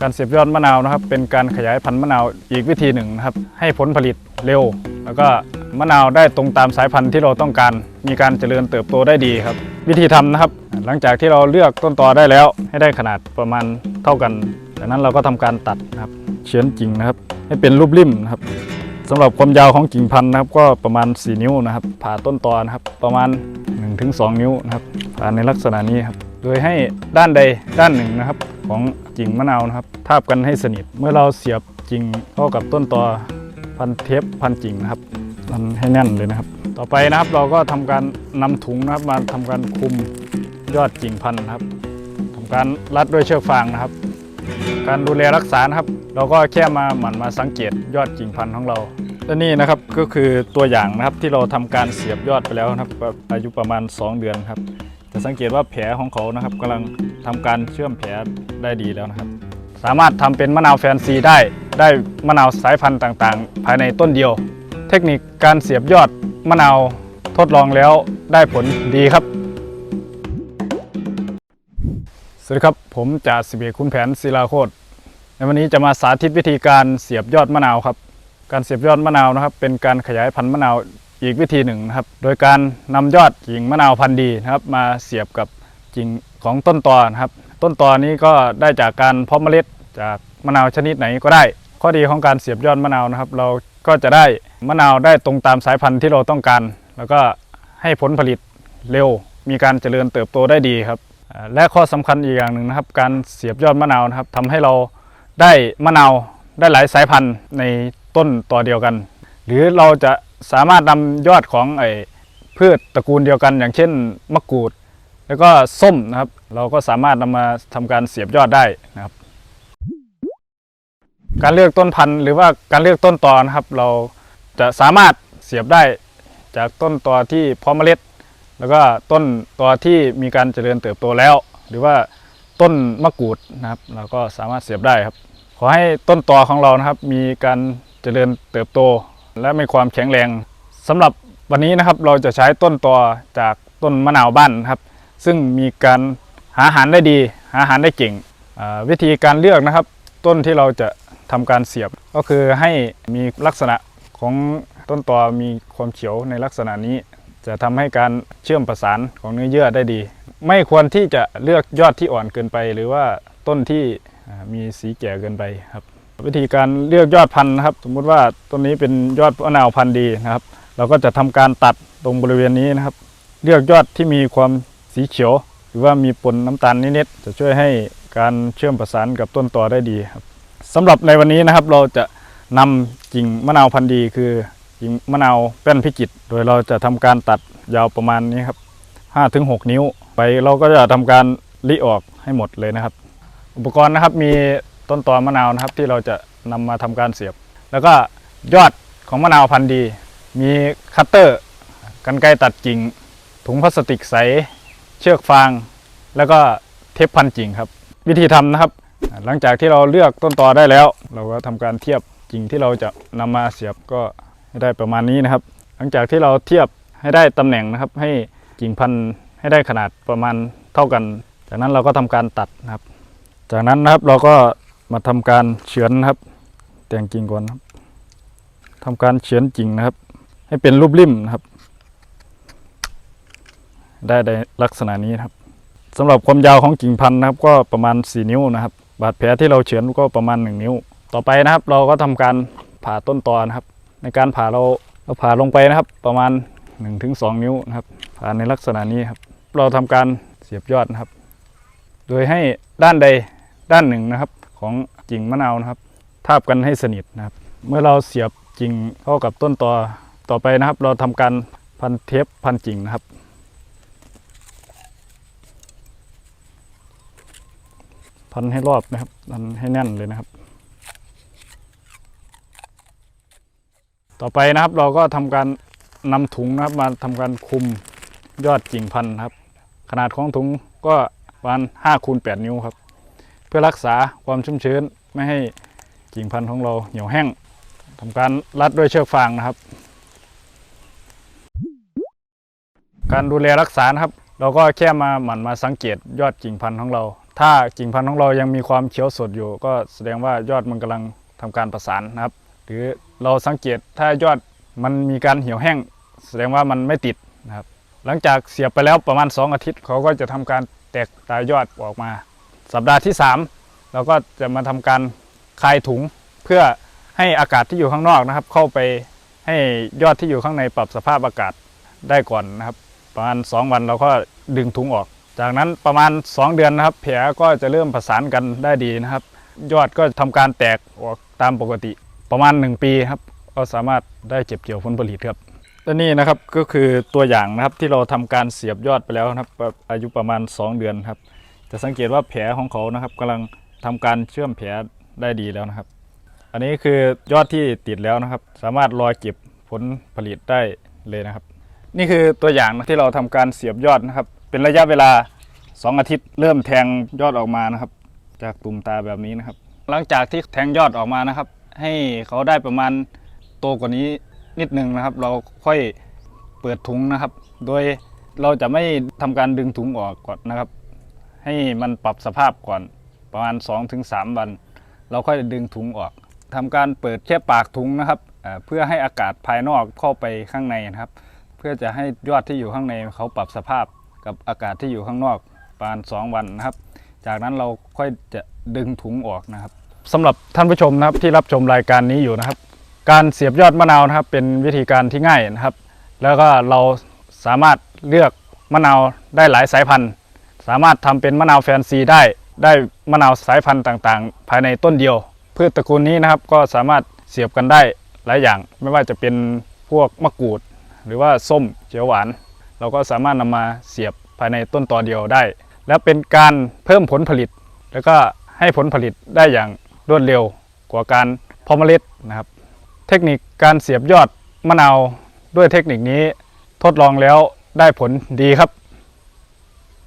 การเสียบยอดมะนาวนะครับ เป็นการขยายพันธุ์มะนาวอีกวิธีหนึ่งนะครับ ให้ผลผลิตเร็ว แล้วก็มะนาวได้ตรงตามสายพันธุ์ที่เราต้องการ มีการเจริญเติบโตได้ดีครับ วิธีทำนะครับ หลังจากที่เราเลือกต้นตอได้แล้ว ให้ได้ขนาดประมาณเท่ากัน จากนั้นเราก็ทำการตัดนะครับเฉือนกิ่งนะครับ ให้เป็นรูปริ่มนะครับสำหรับความยาวของกิ่งพันธุ์นะครับ ก็ประมาณ 4 นิ้วนะครับ ผ่าต้นตอนะครับ ประมาณ 1-2 นิ้วนะครับผ่าในลักษณะนี้ครับโดยให้ด้านใดด้านหนึ่งนะครับ ของกิ่งมะนาวนะครับ ทาบกันให้สนิท เมื่อเราเสียบกิ่งเข้ากับต้นตอพันเทปพันกิ่งนะครับมันให้แน่นเลยนะครับ ต่อไปนะครับเราก็ทำการนำถุงนะครับมาทำการคุมยอดกิ่งพันธุ์นะครับทำการรัดด้วยเชือกฟางนะครับ การดูแลรักษานะครับ เราก็แค่มาหมั่นมาสังเกตยอดกิ่งพันธุ์ของเราและนี่นะครับก็คือตัวอย่างนะครับที่เราทำการเสียบยอดไปแล้วนะครับอายุประมาณ 2 เดือนครับ จะสังเกตว่าแผลของเขานะครับกำลังทำการเชื่อมแผลได้ดีแล้วนะครับ สามารถทำเป็นมะนาวแฟนซีได้ ได้มะนาวสายพันธุ์ต่างๆ ภายในต้นเดียว เทคนิคการเสียบยอดมะนาวทดลองแล้วได้ผลดีครับ สวัสดีครับ ผมจ่าสิบเอกคุณแผนศิลาโคตรในวันนี้จะมาสาธิตวิธีการเสียบยอดมะนาวครับ การเสียบยอดมะนาวนะครับ เป็นการขยายพันธุ์มะนาว อีกวิธีหนึ่งนะครับ โดยการนำยอดกิ่งมะนาวพันธุ์ดีนะครับ มาเสียบกับกิ่งของต้นตอนครับ ต้นตอนี้ก็ได้จากการเพาะเมล็ดจากมะนาวชนิดไหนก็ได้ ข้อดีของการเสียบยอดมะนาวนะครับ เราก็จะได้มะนาวได้ตรงตามสายพันธุ์ที่เราต้องการ แล้วก็ให้ผลผลิตเร็ว มีการเจริญเติบโตได้ดีครับและข้อสำคัญอีกอย่างหนึ่งนะครับ การเสียบยอดมะนาวนะครับทำให้เราได้มะนาวได้หลายสายพันธุ์ในต้นต่อเดียวกัน หรือเราจะ สามารถนำยอดของไอ้พืชตระกูลเดียวกัน อย่างเช่นมะกรูด แล้วก็ส้มนะครับ เราก็สามารถนำมาทำการเสียบยอดได้นะครับ การเลือกต้นพันธุ์หรือว่าการเลือกต้นตอนะครับ เราจะสามารถเสียบได้จากต้นตอที่เพาะเมล็ด แล้วก็ต้นตอที่มีการเจริญเติบโตแล้ว หรือว่าต้นมะกรูดนะครับ เราก็สามารถเสียบได้ครับ ขอให้ต้นตอของเรานะครับ มีการเจริญเติบโต และมีความแข็งแรงสำหรับวันนี้นะครับเราจะใช้ต้นตอจากต้นมะนาวบ้านครับ ซึ่งมีการหาอาหารได้ดี หาอาหารได้เก่ง วิธีการเลือกนะครับ ต้นที่เราจะทำการเสียบก็คือให้มีลักษณะของต้นตอมีความเขียวในลักษณะนี้ จะทำให้การเชื่อมประสานของเนื้อเยื่อได้ดี ไม่ควรที่จะเลือกยอดที่อ่อนเกินไป หรือว่าต้นที่มีสีแก่เกินไปครับ วิธีการเลือกยอดพันธุ์นะครับ สมมุติว่าต้นนี้เป็นยอดมะนาวพันธุ์ดีนะครับ เราก็จะทำการตัดตรงบริเวณนี้นะครับ เลือกยอดที่มีความสีเขียว หรือว่ามีปนน้ำตาลนิดๆจะช่วยให้การเชื่อมประสานกับต้นตอได้ดีครับสำหรับในวันนี้นะครับเราจะนำกิ่งมะนาวพันธุ์ดีคือกิ่งมะนาวแป้นพิจิต โดยเราจะทำการตัดยาวประมาณนี้ครับ5-6 นิ้ว ไปเราก็จะทำการลิออกให้หมดเลยนะครับ อุปกรณ์นะครับมี ต้นตอมะนาวนะครับ ที่เราจะนำมาทำการเสียบ แล้วก็ยอดของมะนาวพันธุ์ดี มีคัตเตอร์กันไกตัดกิ่ง ถุงพลาสติกใส เชือกฟาง แล้วก็เทปพันกิ่งครับ วิธีทำนะครับ หลังจากที่เราเลือกต้นตอได้แล้ว เราก็ทำการเทียบกิ่งที่เราจะนำมาเสียบก็ให้ได้ประมาณนี้นะครับ หลังจากที่เราเทียบให้ได้ตำแหน่งนะครับ ให้กิ่งพันธุ์ให้ได้ขนาดประมาณเท่ากัน จากนั้นเราก็ทำการตัดนะครับ จากนั้นนะครับเราก็ มาทำการเฉือนนะครับ แต่งกิ่งก่อนครับทำการเฉือนกิ่งนะครับ ให้เป็นรูปริมนะครับ ได้ในลักษณะนี้นครับสำหรับความยาวของกิ่งพันธุ์นะครับ ก็ประมาณ 4 นิ้วนะครับ บาดแผลที่เราเฉือนก็ประมาณ 1 นิ้ว ต่อไปนะครับ เราก็ทำการผ่าต้นตอนะครับ ในการผ่าเราเราผ่าลงไปนะครับ ประมาณ 1-2 นิ้วนะครับ ผ่าในลักษณะนี้ครับ เราทำการเสียบยอดนะครับ โดยให้ด้านใดด้านหนึ่งนะครับ ของกิ่งมะนาวนะครับ ทาบกันให้สนิทนะครับ เมื่อเราเสียบกิ่งเข้ากับต้นต่อต่อไปนะครับ เราทำการพันเทปพันกิ่งนะครับ พันให้รอบนะครับพันให้แน่นเลยนะครับ ต่อไปนะครับเราก็ทำการนำถุงนะครับมาทำการคุมยอดกิ่งพันธุ์นะครับ ขนาดของถุงก็ประมาณ5คูณ8นิ้วครับ เพื่อรักษาความชุ่มชื้นไม่ให้กิ่งพันธุ์ของเราเหี่ยวแห้งทำการรัดด้วยเชือกฟางนะครับ การดูแลรักษานะครับ เราก็แค่มาหมั่นมาสังเกตยอดกิ่งพันธุ์ของเรา ถ้ากิ่งพันธุ์ของเรายังมีความเขียวสดอยู่ ก็แสดงว่ายอดมันกำลังทำการประสานนะครับ หรือเราสังเกตถ้ายอดมันมีการเหี่ยวแห้ง แสดงว่ามันไม่ติดนะครับ หลังจากเสียบไปแล้วประมาณ 2 อาทิตย์เขาก็จะทำการแตกตายยอดออกมา สัปดาห์ที่ 3 เราก็จะมาทำการคลายถุงเพื่อให้อากาศที่อยู่ข้างนอกนะครับ เข้าไปให้ยอดที่อยู่ข้างในปรับสภาพอากาศได้ก่อนนะครับ ประมาณ 2 วันเราก็ดึงถุงออก จากนั้นประมาณ 2 เดือนนะครับ แผลก็จะเริ่มประสานกันได้ดีนะครับ ยอดก็ทำการแตกออกตามปกติประมาณ 1 ปีครับก็สามารถได้เก็บเกี่ยวผลผลิตครับและนี่นะครับก็คือตัวอย่างนะครับที่เราทำการเสียบยอดไปแล้วนะครับแบบอายุประมาณ 2 เดือนครับ จะสังเกตว่าแผลของเขานะครับกำลังทำการเชื่อมแผลได้ดีแล้วนะครับ อันนี้คือยอดที่ติดแล้วนะครับ สามารถรอเก็บผลผลิตได้เลยนะครับ นี่คือตัวอย่างนะที่เราทำการเสียบยอดนะครับ เป็นระยะเวลา 2 อาทิตย์ เริ่มแทงยอดออกมานะครับ จากตุ่มตาแบบนี้นะครับ หลังจากที่แทงยอดออกมานะครับ ให้เขาได้ประมาณโตกว่านี้นิดนึงนะครับ เราค่อยเปิดถุงนะครับ โดยเราจะไม่ทำการดึงถุงออกก่อนนะครับ ให้มันปรับสภาพก่อนประมาณ 2-3 วัน เราค่อยดึงถุงออกทำการเปิดแค่ปากถุงนะครับเพื่อให้อากาศภายนอกเข้าไปข้างในนะครับ เพื่อจะให้ยอดที่อยู่ข้างในเขาปรับสภาพกับอากาศที่อยู่ข้างนอกประมาณ 2 วันนะครับ จากนั้นเราค่อยจะดึงถุงออกนะครับสำหรับท่านผู้ชมนะครับที่รับชมรายการนี้อยู่นะครับ การเสียบยอดมะนาวนะครับ เป็นวิธีการที่ง่ายนะครับ แล้วก็เราสามารถเลือกมะนาวได้หลายสายพันธุ์ สามารถทำเป็นมะนาวแฟนซีได้ได้มะนาวสายพันธุ์ต่างๆ ภายในต้นเดียว พืชตระกูลนี้นะครับก็สามารถเสียบกันได้หลายอย่าง ไม่ว่าจะเป็นพวกมะกรูด หรือว่าส้มเขียวหวาน เราก็สามารถนำมาเสียบภายในต้นตอเดียวได้ และเป็นการเพิ่มผลผลิต แล้วก็ให้ผลผลิตได้อย่างรวดเร็วกว่าการเพาะเมล็ดนะครับ เทคนิคการเสียบยอดมะนาวด้วยเทคนิคนี้ทดลองแล้วได้ผลดีครับ